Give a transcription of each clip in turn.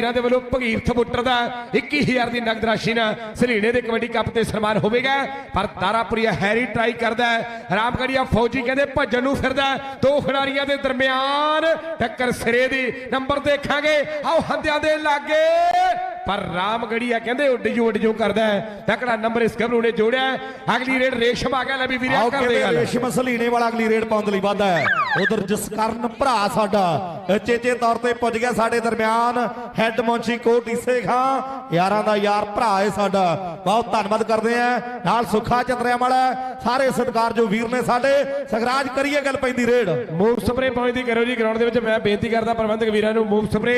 ਵੀਰਾਂ ਦੇ ਵੱਲੋਂ ਭਗੀਰਥ ਬੁੱਟਰ ਦਾ 21000 ਦੀ ਨਗਦ ਰਾਸ਼ੀ ਨਾਲ ਸਲੀਣੇ ਦੇ ਕਬੱਡੀ ਕੱਪ ਤੇ ਸਨਮਾਨ ਹੋਵੇਗਾ। ਪਰ ਤਾਰਾਪੁਰੀਆ ਹੈਰੀ ਟਰਾਈ ਕਰਦਾ ਹੈ। ਰਾਮਗੜੀਆ ਫੌਜੀ ਕਹਿੰਦੇ ਭੱਜਣ ਨੂੰ ਫਿਰਦਾ ਦੋ ਖਿਡਾਰੀਆਂ ਦੇ ਦਰਮਿਆਨ ਟੱਕਰ ਸਿਰੇ ਦੀ। ਨੰਬਰ ਦੇਖਾਂਗੇ। ਆਓ ਹੰਦਿਆਂ ਦੇ ਲਾਗੇ। ਪਰ ਰਾਮਗੜੀਆ ਕਹਿੰਦੇ ਉੱਡ ਜੂ ਉੱਡ ਜੂ ਕਰਦਾ ਹੈ। ਤਕੜਾ ਨੰਬਰ ਇਸ ਗੱਭਰੂ ਨੇ ਜੋੜਿਆ। ਅਗਲੀ ਰੇਡ ਰੇਸ਼ਮ ਆ ਗਿਆ ਲੈ ਵੀ ਵੀਰਿਆ ਕਰ ਦੇ ਗੱਲ। ਰੇਸ਼ਮ ਸਲੀਣੇ ਵਾਲਾ ਅਗਲੀ ਰੇਡ ਪਾਉਣ ਲਈ ਵਾਧਾ ਹੈ। ਉਧਰ ਜਸਕਰਨ ਭਰਾ ਸਾਡਾ ਚੇਚੇ ਤੌਰ ਤੇ ਪੁੱਜ ਗਿਆ ਸਾਡੇ ਦਰਮਿਆਨ। ਹੈੱਡ ਮੌਂਚੀ ਕੋਟ ਇਸੇ ਖਾਂ ਯਾਰਾਂ ਦਾ ਯਾਰ ਭਰਾ ਹੈ ਸਾਡਾ। ਬਹੁਤ ਧੰਨਵਾਦ ਕਰਦੇ ਆ ਨਾਲ ਸੁੱਖਾ ਚੰਦਰਿਆਂ ਵਾਲਾ ਸਾਰੇ ਸਤਿਕਾਰ ਜੋ ਵੀਰ ਨੇ ਸਾਡੇ। ਸਗਰਾਜ ਕਰੀਏ ਗੱਲ ਪੈਂਦੀ ਰੇਡ। ਮੂਵ ਸਪਰੇ ਪਹੁੰਚਦੀ ਕਰੋ ਜੀ ਗਰਾਊਂਡ ਦੇ ਵਿੱਚ ਮੈਂ ਬੇਨਤੀ ਕਰਦਾ ਪ੍ਰਬੰਧਕ ਵੀਰਾਂ ਨੂੰ ਮੂਵ ਸਪਰੇ।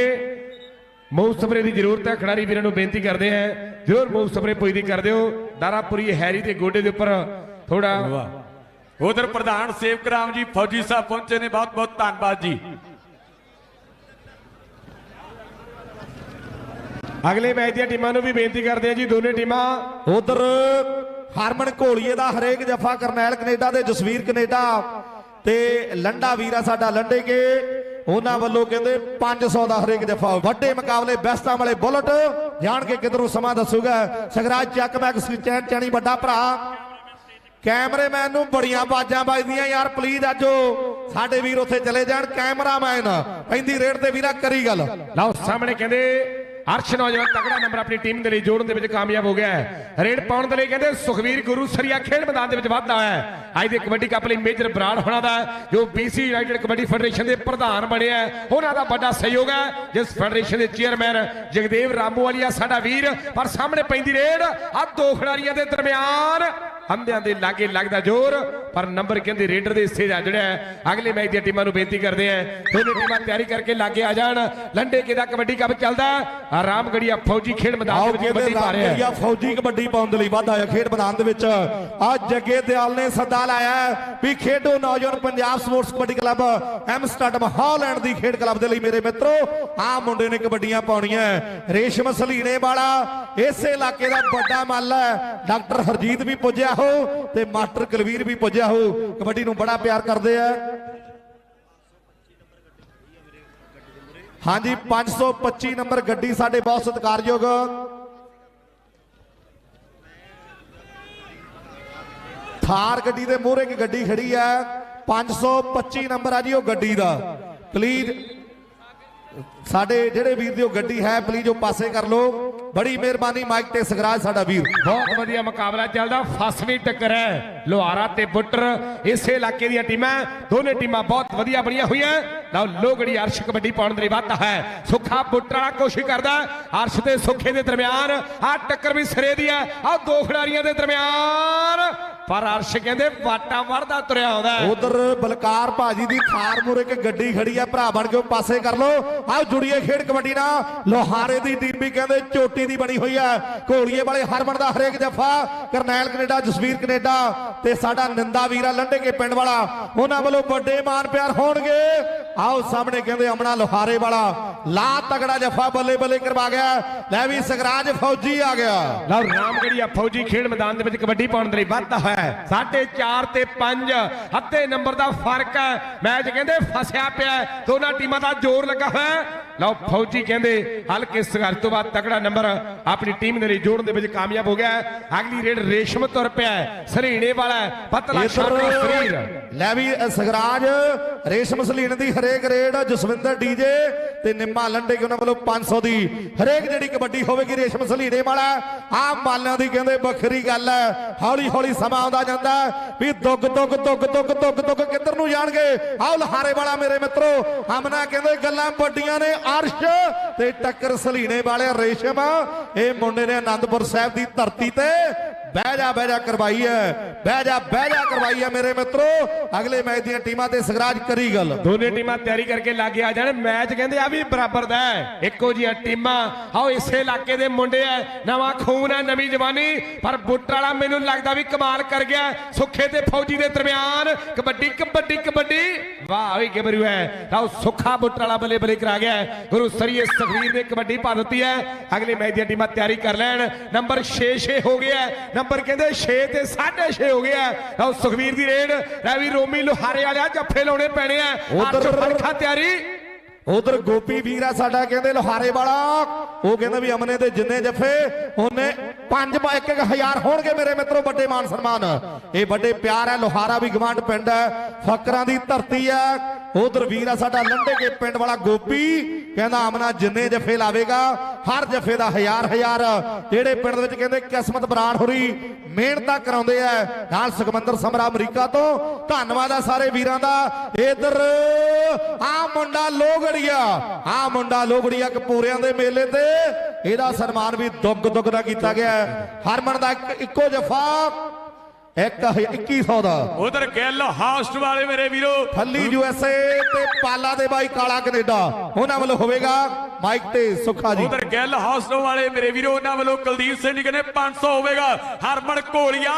ਮੂਵ ਸਪਰੇ ਦੀ ਜ਼ਰੂਰਤ ਹੈ ਖਿਡਾਰੀ ਵੀਰਾਂ ਨੂੰ ਬੇਨਤੀ ਕਰਦੇ ਆ ਜ਼ਰੂਰ ਮੂਵ ਸਪਰੇ ਪੁੱਜਦੀ ਕਰ ਦਿਓ। ਦਾਰਾਪੁਰੀ ਹੈਰੀ ਦੇ ਗੋਡੇ ਦੇ ਉੱਪਰ ਥੋੜਾ ਉਧਰ ਪ੍ਰਧਾਨ ਸੇਵਕ ਰਾਮ ਜੀ ਫੌਜੀ ਸਾਹਿਬ ਪਹੁੰਚੇ ਨੇ। ਬਹੁਤ ਬਹੁਤ ਧੰਨਵਾਦ ਜੀ। ਅਗਲੇ ਮੈਚ ਦੀਆਂ ਟੀਮਾਂ ਨੂੰ ਵੀ ਬੇਨਤੀ ਕਰਦੇ ਆ ਜੀ ਦੋਨੇ ਟੀਮਾਂ। ਉਧਰ ਹਰਮਨ ਘੋਲੀਏ ਦਾ ਹਰੇਕ ਜਫਾ ਕਰਨੈਲ ਕੈਨੇਡਾ ਦੇ ਜਸਵੀਰ ਕੈਨੇਡਾ ਤੇ ਲੰਡਾ ਵੀਰਾ ਸਾਡਾ ਲੰਡੇ ਕੇ। ਉਹਨਾਂ ਵੱਲੋਂ ਕਹਿੰਦੇ 500 ਦਾ ਹਰੇਕ ਜਫਾ ਵੱਡੇ ਮੁਕਾਬਲੇ, ਬੈਸਟਾਂ ਵਾਲੇ ਬੁਲਟ। ਜਾਣ ਕੇ ਕਿਧਰੋਂ ਸਮਾਂ ਦੱਸੂਗਾ। ਸਗਰਾਜ ਚੱਕ ਮੈਕ ਚੈਨ ਚੈਣੀ ਵੱਡਾ ਭਰਾ। ਕੈਮਰੇਮੈਨ ਨੂੰ ਬੜੀਆਂ ਬਾਜਾਂ ਵੱਜਦੀਆਂ, ਯਾਰ ਪਲੀਜ਼ ਆਜੋ ਸਾਡੇ ਵੀਰ ਉੱਥੇ ਚਲੇ ਜਾਣ, ਕੈਮਰਾਮੈਨ। ਪੈਂਦੀ ਰੇਡ ਤੇ ਵੀਰਾ ਕਰੀ ਗੱਲ। ਲਓ, ਸਾਹਮਣੇ ਕਹਿੰਦੇ ਅਰਸ਼ ਨੌਜਵਾਨ ਤਗੜਾ ਨੰਬਰ ਆਪਣੀ ਟੀਮ ਦੇ ਲਈ ਜੋੜਨ ਦੇ ਵਿੱਚ ਕਾਮਯਾਬ ਹੋ ਗਿਆ ਹੈ। ਰੇਡ ਪਾਉਣ ਦੇ ਲਈ ਕਹਿੰਦੇ ਸੁਖਵੀਰ ਗੁਰੂ ਸਰੀਆ ਖੇਡ ਮੈਦਾਨ ਦੇ ਵਿੱਚ ਵਾਧਾ ਹੈ। ਅੱਜ ਦੇ ਕਬੱਡੀ ਕੱਪ ਲਈ ਮੇਜਰ ਬਰਾੜ ਹੋਣਾ ਦਾ ਜੋ BC ਯੂਨਾਈਟਿਡ ਕਬੱਡੀ ਫੈਡਰੇਸ਼ਨ ਦੇ ਪ੍ਰਧਾਨ ਬਣੇ ਹੈ। ਉਹਨਾਂ ਦਾ ਵੱਡਾ ਸਹਿਯੋਗ ਹੈ, ਜਿਸ ਫੈਡਰੇਸ਼ਨ ਦੇ ਚੇਅਰਮੈਨ ਜਗਦੇਵ ਰਾਮੂ ਵਾਲੀਆ ਸਾਡਾ ਵੀਰ। ਪਰ ਸਾਹਮਣੇ ਪੈਂਦੀ ਰੇਡ ਆ ਦੋ ਖਿਡਾਰੀਆਂ ਦੇ ਦਰਮਿਆਨ ਹੰਦਿਆਂ ਦੇ ਲਾਗੇ ਲੱਗਦਾ ਜ਼ੋਰ ਪਰ ਨੰਬਰ ਕਹਿੰਦੇ ਰੇਡਰ ਦੇ ਹਿੱਸੇ ਦਾ ਜਿਹੜਾ। ਅਗਲੇ ਮੈਚ ਦੀਆਂ ਟੀਮਾਂ ਨੂੰ ਬੇਨਤੀ ਕਰਦੇ ਆ ਦੋਨੇ ਟੀਮਾਂ ਤਿਆਰੀ ਕਰਕੇ ਲਾਗੇ ਆ ਜਾਣ ਲੰਡੇ ਕੇ ਦਾ ਕਬੱਡੀ ਕੱਪ ਚੱਲਦਾ। ਰਾਮਗੜੀਆ ਫੌਜੀ ਖੇਡ ਮੈਦਾਨ ਦੇ ਵਿੱਚ ਕਬੱਡੀ ਪਾ ਰਿਹਾ ਹੈ ਫੌਜੀ ਕਬੱਡੀ ਪਾਉਣ ਦੇ ਲਈ ਵਾਧਾ ਹੈ ਖੇਡ ਮੈਦਾਨ ਦੇ ਵਿੱਚ ਅੱਜ ਜੱਗੇ ਦਿਆਲ ਨੇ ਸੱਦਾ ਲਾਇਆ ਵੀ ਖੇਡੋ ਨੌਜਵਾਨ Punjab sports kabaddi club Amsterdam Holland ਦੀ ਖੇਡ ਕਲੱਬ ਦੇ ਲਈ ਮੇਰੇ ਮਿੱਤਰੋ ਆਹ ਮੁੰਡੇ ਨੇ ਕਬੱਡੀਆਂ ਪਾਉਣੀਆਂ। ਰੇਸ਼ਮ ਸਲੀਣੇ ਵਾਲਾ ਇਸੇ ਇਲਾਕੇ ਦਾ ਵੱਡਾ ਮੱਲ ਹੈ ਡਾਕਟਰ ਹਰਜੀਤ ਵੀ ਪੁੱਜਿਆ ਹੋ ਤੇ ਮਾਸਟਰ ਕੁਲਵੀਰ ਵੀ ਪੁੱਜਿਆ ਹੋ। ਕਬੱਡੀ ਨੂੰ ਬੜਾ ਪਿਆਰ ਕਰਦੇ ਆ। ਹਾਂਜੀ 525 ਨੰਬਰ ਗੱਡੀ ਸਾਡੇ ਬਹੁਤ ਸਤਿਕਾਰਯੋਗ। ਥਾਰ ਗੱਡੀ ਦੇ ਮੂਹਰੇ ਇੱਕ ਗੱਡੀ ਖੜੀ ਹੈ 525 ਨੰਬਰ ਆ ਜੀ ਉਹ ਗੱਡੀ ਦਾ। ਪਲੀਜ਼ ਸਾਡੇ ਜਿਹੜੇ ਵੀਰ ਦੀ ਉਹ ਗੱਡੀ ਹੈ ਪਲੀਜ਼ ਉਹ ਪਾਸੇ ਕਰ ਲਓ। ਬੜੀ ਮਿਹਰਬਾਨੀ ਮਾਈਕ ਤੇ ਸਗਰਾਜ ਸਾਡਾ ਵੀਰ। ਬਹੁਤ ਵਧੀਆ ਮੁਕਾਬਲਾ ਚੱਲਦਾ ਫਸਵੀਂ ਟੱਕਰ ਹੈ। ਲੋਹਾਰਾ ਤੇ ਬੁੱਟਰ, ਇਸੇ ਇਲਾਕੇ ਦੀਆਂ ਟੀਮਾਂ, ਦੋਨੇ ਟੀਮਾਂ ਬਹੁਤ ਵਧੀਆ ਬਣੀਆਂ ਹੋਈਆਂ। ਲਓ ਲੋਗੜੀ ਅਰਸ਼ ਕਬੱਡੀ ਪਾਉਣ ਦੇ ਲਈ ਵਾਧਾ ਹੈ। ਸੁੱਖਾ ਬੁੱਟਰ ਵਾਲਾ ਕੋਸ਼ਿਸ਼ ਕਰਦਾ, ਅਰਸ਼ ਤੇ ਸੁੱਖੇ ਦੇ ਦਰਮਿਆਨ। ਆ ਟੱਕਰ ਵੀ ਸਿਰੇ ਦੀ ਹੈ। ਆ ਦੋ ਖਿਡਾਰੀਆਂ ਦੇ ਦਰਮਿਆਨ। ਪਰ ਅਰਸ਼ ਕਹਿੰਦੇ ਵਾਟਾਂ ਵਰਦਾ ਤੁਰਿਆ ਆਉਂਦਾ। ਉਧਰ ਬਲਕਾਰ ਭਾਜੀ ਦੀ ਥਾਰ ਮੂਰੇ ਇੱਕ ਗੱਡੀ ਖੜੀ ਆ ਭਰਾ ਬਣ ਕੇ ਉਹ ਪਾਸੇ ਕਰ ਲਓ। ਆਓ ਜੁੜੀਏ ਖੇਡ ਕਬੱਡੀ ਨਾਲ। ਲੋਹਾਰੇ ਦੀ ਟੀਮ ਕਹਿੰਦੇ ਚੋਟੀ ਦੀ ਬਣੀ ਹੋਈ ਆ। ਘੋਲੀਏ ਵਾਲੇ ਹਰਮਨ ਦਾ ਹਰੇਕ ਜਫਾ। ਕਰਨੈਲ ਕੈਨੇਡਾ ਜਸਵੀਰ ਕੈਨੇਡਾ ਤੇ ਸਾਡਾ ਨਿੰਦਾ ਵੀਰਾ ਲੰਡੇ ਕੇ ਪਿੰਡ ਵਾਲਾ। ਉਹਨਾਂ ਵੱਲੋਂ ਵੱਡੇ ਮਾਨ ਪਿਆਰ ਹੋਣਗੇ। ਆਓ ਸਾਹਮਣੇ ਕਹਿੰਦੇ ਅਮਣਾ ਲੋਹਾਰੇ ਵਾਲਾ। ਲਾ ਤਗੜਾ ਜਫਾ ਬੱਲੇ ਬੱਲੇ ਕਰਵਾ ਗਿਆ। ਲੈ ਵੀ ਸਗਰਾਜ ਫੌਜੀ ਆ ਗਿਆ। ਲਓ ਰਾਮਗੜੀਆ ਫੌਜੀ ਖੇਡ ਮੈਦਾਨ ਦੇ ਵਿੱਚ ਕਬੱਡੀ ਪਾਉਣ ਦੇ ਲਈ ਵਾਧਾ ਹੋਇਆ। ਹੈ। ਸਾਢੇ 4 ਤੇ 5 ਅੱਧੇ ਨੰਬਰ ਦਾ ਫ਼ਰਕ ਹੈ। ਮੈਚ ਕਹਿੰਦੇ ਫਸਿਆ ਪਿਆ ਦੋਨਾਂ ਟੀਮਾਂ ਦਾ ਜ਼ੋਰ ਲੱਗਾ ਹੋਇਆ ਲਓ ਫੌਜੀ ਕਹਿੰਦੇ ਹਲਕੇ ਸੰਘਰਸ਼ ਤੋਂ ਬਾਅਦ ਤਕੜਾ ਨੰਬਰ ਆਪਣੀ ਟੀਮ ਦੇ ਲਈ ਜੋੜਨ ਦੇ ਵਿੱਚ ਕਾਮਯਾਬ ਹੋ ਗਿਆ ਹੈ। ਅਗਲੀ ਰੇਡ ਰੇਸ਼ਮ ਤੁਰ ਪਿਆ ਹੈ। ਸਰੀਣੇ ਵਾਲਾ ਪਤਲਾ ਸ਼ਾਨਦਾਰ ਸਰੀਰ ਲੈ ਵੀ ਸਗਰਾਜ ਰੇਸ਼ਮ ਸਲੀਨ ਦੀ ਹਰੇਕ ਰੇਡ ਜਸਵਿੰਦਰ ਡੀਜੇ ਤੇ ਨਿੰਮਾ ਲੰਡੇ ਕਿ ਉਹਨਾਂ ਵੱਲੋਂ 500 ਦੀ। ਹਰੇਕ ਜਿਹੜੀ ਕਬੱਡੀ ਹੋਵੇਗੀ ਰੇਸ਼ਮ ਸਲੀਨੇ ਵਾਲਾ ਆ ਮਾਲਾਂ ਦੀ ਕਹਿੰਦੇ ਵੱਖਰੀ ਗੱਲ ਹੈ। ਹੌਲੀ ਹੌਲੀ ਸਮਾਂ ਆਉਂਦਾ ਜਾਂਦਾ ਵੀ ਦੁੱਗ ਦੁੱਗ ਦੁੱਗ ਦੁੱਗ ਦੁੱਗ ਦੁੱਗ ਕਿੱਧਰ ਨੂੰ ਜਾਣਗੇ? ਆਓ ਲਹਾਰੇ ਵਾਲਾ ਮੇਰੇ ਮਿੱਤਰੋ ਹਮਨਾ ਕਹਿੰਦੇ ਗੱਲਾਂ ਵੱਡੀਆਂ ਨੇ। ਅਰਸ਼ ਤੇ ਟੱਕਰ ਸਲੀਣੇ ਵਾਲੇ ਰੇਸ਼ਮ। ਇਹ ਮੁੰਡੇ ਨੇ ਆਨੰਦਪੁਰ ਸਾਹਿਬ ਦੀ ਧਰਤੀ ਤੇ ਬਹਿ ਜਾ ਬਹਿ ਜਾ ਕਰਵਾਈ ਹੈ ਬਹਿ ਜਾ ਬਹਿ ਜਾ ਕਰਵਾਈ ਹੈ ਮੇਰੇ ਮਿੱਤਰੋ। ਅਗਲੇ ਮੈਚ ਦੀਆਂ ਟੀਮਾਂ ਤੇ ਸਗਰਾਜ ਕਰੀ ਗੱਲ। ਦੋਨੇ ਟੀਮਾਂ ਤਿਆਰੀ ਕਰਕੇ ਲਾਗੇ ਆ ਜਾਣ। ਮੈਚ ਕਹਿੰਦੇ ਆ ਵੀ ਬਰਾਬਰ ਦਾ ਹੈ ਇੱਕੋ ਜਿਹੀਆਂ ਟੀਮਾਂ। ਆਓ ਇਸੇ ਇਲਾਕੇ ਦੇ ਮੁੰਡੇ ਐ। ਨਵਾਂ ਖੂਨ ਹੈ ਨਵੀਂ ਜਵਾਨੀ। ਪਰ ਬੁੱਟਰ ਵਾਲਾ ਮੈਨੂੰ ਲੱਗਦਾ ਵੀ ਕਮਾਲ ਕਰ ਗਿਆ ਸੁੱਖੇ ਤੇ ਫੌਜੀ ਦੇ ਦਰਮਿਆਨ ਕਬੱਡੀ ਕਬੱਡੀ ਕਬੱਡੀ। ਵਾਹ ਵੀ ਗੱਭਰੂ ਹੈ ਆਓ ਸੁੱਖਾ ਬੁੱਟ ਵਾਲਾ ਬੱਲੇ ਬੱਲੇ ਕਰਾ ਗਿਆ ਗੁਰੂ ਸਰੀਏ ਸੁਖਵੀਰ ਨੇ ਕਬੱਡੀ ਪਾ ਦਿੱਤੀ ਹੈ ਅਗਲੇ ਮੈਚ ਦੀਆਂ ਟੀਮਾਂ ਤਿਆਰੀ ਕਰ ਲੈਣ। ਨੰਬਰ 6-6 ਹੋ ਗਿਆ ਹੈ। ਨੰਬਰ ਕਹਿੰਦੇ 6 ਤੇ 6.5 ਹੋ ਗਿਆ ਹੈ। ਆਓ ਸੁਖਵੀਰ ਦੀ ਰੇਡ। ਲੈ ਵੀ ਰੋਮੀ ਲੋਹਾਰੇ ਵਾਲਿਆ ਜੱਫੇ ਲਾਉਣੇ ਪੈਣੇ ਆ। ਉੱਧਰ- ਉੱਧਰ ਫਰਖਾ ਤਿਆਰੀ। ਉਧਰ ਗੋਪੀ ਵੀਰ ਆ ਸਾਡਾ ਕਹਿੰਦੇ ਲੋਹਾਰੇ ਵਾਲਾ। ਉਹ ਕਹਿੰਦਾ ਵੀ ਅਮਨੇ ਦੇ ਜਿੰਨੇ ਜੱਫੇ ਉਹਨੇ ਪੰਜ ਇੱਕ ਇੱਕ ਹਜ਼ਾਰ ਹੋਣਗੇ ਮੇਰੇ ਮਿੱਤਰੋ ਵੱਡੇ ਮਾਨ ਸਨਮਾਨ। ਇਹ ਵੱਡੇ ਪਿਆਰ ਹੈ ਲੋਹਾਰਾ ਵੀ ਗਵਾਂਡ ਪਿੰਡ ਹੈ। ਫਕਰਾਂ ਦੀ ਧਰਤੀ ਹੈ। ਉਧਰ ਵੀਰ ਆ ਸਾਡਾ ਲੰਡੇ ਕੇ ਪਿੰਡ ਵਾਲਾ ਗੋਪੀ, ਕਹਿੰਦਾ ਅਮਨਾ ਜਿੰਨੇ ਜੱਫੇ ਲਾਵੇਗਾ, ਹਰ ਜੱਫੇ ਦਾ ਹਜ਼ਾਰ ਹਜ਼ਾਰ। ਜਿਹੜੇ ਪਿੰਡ ਦੇ ਵਿੱਚ ਕਹਿੰਦੇ ਕਿਸਮਤ ਬਰਾੜ ਹੋਰੀ ਮਿਹਨਤਾਂ ਕਰਾਉਂਦੇ ਆ, ਨਾਲ ਸੁਖਮੰਦਰ ਸਮਰਾ ਅਮਰੀਕਾ ਤੋਂ। ਧੰਨਵਾਦ ਆ ਸਾਰੇ ਵੀਰਾਂ ਦਾ। ਇਧਰ ਆ ਮੁੰਡਾ ਲੋਗੜੀਆ ਆ ਮੁੰਡਾ ਲੋਗੜੀਆ ਕਪੂਰਿਆਂ ਦੇ ਮੇਲੇ ਤੇ। ਇਹਦਾ ਸਨਮਾਨ ਵੀ ਦੁੱਗ ਦੁੱਗ ਦਾ ਕੀਤਾ ਗਿਆ। ਹੈ। ਹਰਮਨ ਦਾ ਇੱਕੋ ਜਫਾ। ਇੱਕ 2100 ਦਾ। ਉਧਰ ਗਿੱਲ ਹਾਸਟ ਵਾਲੇ ਮੇਰੇ ਵੀਰੋ। ਥੱਲੀ ਯੂਐਸਏ ਤੇ ਪਾਲਾ ਦੇ ਬਾਈ ਕਾਲਾ ਕੈਨੇਡਾ। ਉਹਨਾਂ ਵੱਲੋਂ ਹੋਵੇਗਾ ਮਾਈਕ ਤੇ ਸੁੱਖਾ ਜੀ। ਉਧਰ ਗਿੱਲ ਹਾਸਟ ਵਾਲੇ ਮੇਰੇ ਵੀਰੋ ਉਹਨਾਂ ਵੱਲੋਂ ਕੁਲਦੀਪ ਸਿੰਘ ਜੀ ਕਹਿੰਦੇ 500 ਹੋਵੇਗਾ। ਹਰਮਨ ਘੋਲੀਆ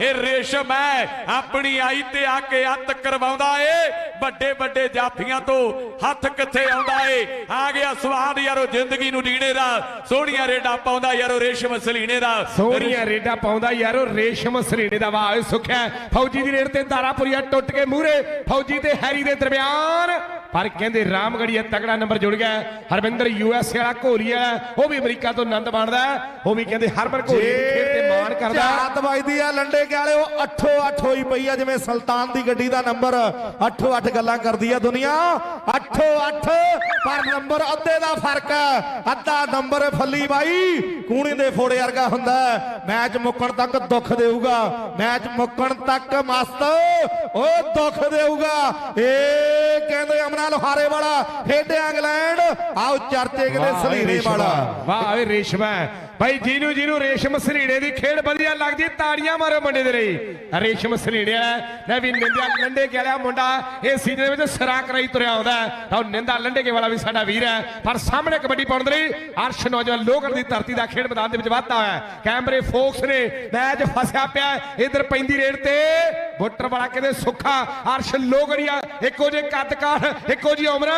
ਇਹ ਰੇਸ਼ਮ ਹੈ। ਆਪਣੀ ਆਈ ਤੇ ਆ ਕੇ ਅੱਤ ਕਰਵਾਉਂਦਾ ਏ। ਵੱਡੇ ਵੱਡੇ ਜਾਫੀਆਂ ਤੋਂ ਹੱਥ ਕਿੱਥੇ ਆਉਂਦਾ ਏ। ਆ ਗਿਆ ਸਵਾਦ ਯਾਰੋ ਜ਼ਿੰਦਗੀ ਨੂੰ ਜੀਣੇ ਦਾ। ਸੋਹਣੀਆਂ ਰੇਡਾਂ ਪਾਉਂਦਾ ਯਾਰੋ ਰੇਸ਼ਮ ਸਲੀਣੇ ਦਾ। ਸੋਹਣੀਆਂ ਰੇਡਾ ਪਾਉਂਦਾ ਯਾਰੋ ਰੇਸ਼ਮ ਸਰੀਣੇ ਦਾ ਵਾਹ। ਸੁਖਿਆ ਫੌਜੀ ਦੀ ਰੇਡ ਤੇ ਦਾਰਾਪੁਰੀਆ ਟੁੱਟ ਕੇ ਮੂਹਰੇ। ਫੌਜੀ ਤੇ ਹੈਰੀ ਦੇ ਦਰਮਿਆਨ ਪਰ ਕਹਿੰਦੇ ਰਾਮਗੜੀਆ ਤਗੜਾ ਨੰਬਰ ਜੁੜ ਗਿਆ ਹਰਵਿੰਦਰ ਯੂਐਸ ਵਾਲਾ ਘੋਲੀ ਵਾਲਾ ਉਹ ਵੀ ਅਮਰੀਕਾ ਤੋਂ ਆਨੰਦ ਮਾਣਦਾ। ਉਹ ਵੀ ਕਹਿੰਦੇ ਹਰਮਨ ਦੀ ਖੇਡ ਤੇ ਮਾਣ ਕਰਦਾ। ਝਾਤ ਵੱਜਦੀ ਆ ਲੰਡੇ ਕੇ ਵਾਲੇ ਉਹ ਅੱਠੋ ਅੱਠ ਹੋਈ ਪਈ ਆ ਜਿਵੇਂ ਸੁਲਤਾਨ ਦੀ ਗੱਡੀ ਦਾ ਨੰਬਰ ਅੱਠੋ ਅੱਠ ਗੱਲਾਂ ਕਰਦੀ ਆ ਦੁਨੀਆ ਅੱਠੋ ਅੱਠ ਪਰ ਨੰਬਰ ਅੱਧੇ ਦਾ ਫ਼ਰਕ ਅੱਧਾ ਨੰਬਰ ਫੱਲੀ ਬਾਈ ਕੂਣੀ ਦੇ ਫੋੜੇ ਵਰਗਾ ਹੁੰਦਾ। ਮੈਚ ਮੁੱਕਣ ਤੱਕ ਦੁੱਖ ਦੇਊਗਾ ਮੈਚ ਮੁੱਕਣ ਤੱਕ ਮਸਤ ਉਹ ਦੁੱਖ ਦੇਊਗਾ। ਇਹ ਕਹਿੰਦੇ ਅਮਨਾ ਲੋਹਾਰੇ ਵਾਲਾ ਖੇਡੇ ਇੰਗਲੈਂਡ। ਆਓ ਚਰਚੇ ਕਹਿੰਦੇ ਓਏ ਸਲੀਰੇ ਵਾਲਾ। ਵਾਹ ਓਏ ਰੇਸ਼ਮ। ਭਾਈ ਜਿਹਨੂੰ ਜਿਹਨੂੰ ਰੇਸ਼ਮ ਸਰੀੜੇ ਦੀ ਖੇਡ ਵਧੀਆ ਲੱਗਦੀ ਤਾੜੀਆਂ ਮਾਰੋ ਮੁੰਡੇ ਦੇ ਲਈ। ਰੇਸ਼ਮ ਸਰੀੜੇ ਲੈ ਵੀ ਨਿੰਦਿਆ ਲੰਡੇ ਕੇ ਵਾਲਾ ਮੁੰਡਾ ਇਹ ਸੀਜ਼ਨ ਵਿੱਚ ਸਿਰਾ ਕਰਾਈ ਤੁਰਿਆ ਆਉਂਦਾ। ਤਾਂ ਉਹ ਨਿੰਦਾ ਲੰਡੇ ਕੇ ਵਾਲਾ ਵੀ ਸਾਡਾ ਵੀਰ ਹੈ। ਪਰ ਸਾਹਮਣੇ ਕਬੱਡੀ ਪਾਉਣ ਦੇ ਲਈ ਅਰਸ਼ ਨੌਜਵਾਨ ਲੋਕੜ ਦੀ ਧਰਤੀ ਦਾ ਖੇਡ ਮੈਦਾਨ ਦੇ ਵਿੱਚ ਵਾਧਾ ਹੋਇਆ। ਕੈਮਰੇ ਫੋਕਸ ਨੇ ਮੈਚ ਫਸਿਆ ਪਿਆ ਇਧਰ ਪੈਂਦੀ ਰੇਡ ਤੇ ਵੋਟਰ ਵਾਲਾ ਕਹਿੰਦੇ ਸੁੱਖਾ ਅਰਸ਼ ਲੋਕੜੀਆ ਇੱਕੋ ਜੇ ਕੱਦ ਕਾਠ ਇੱਕੋ ਜੀ ਉਮਰ।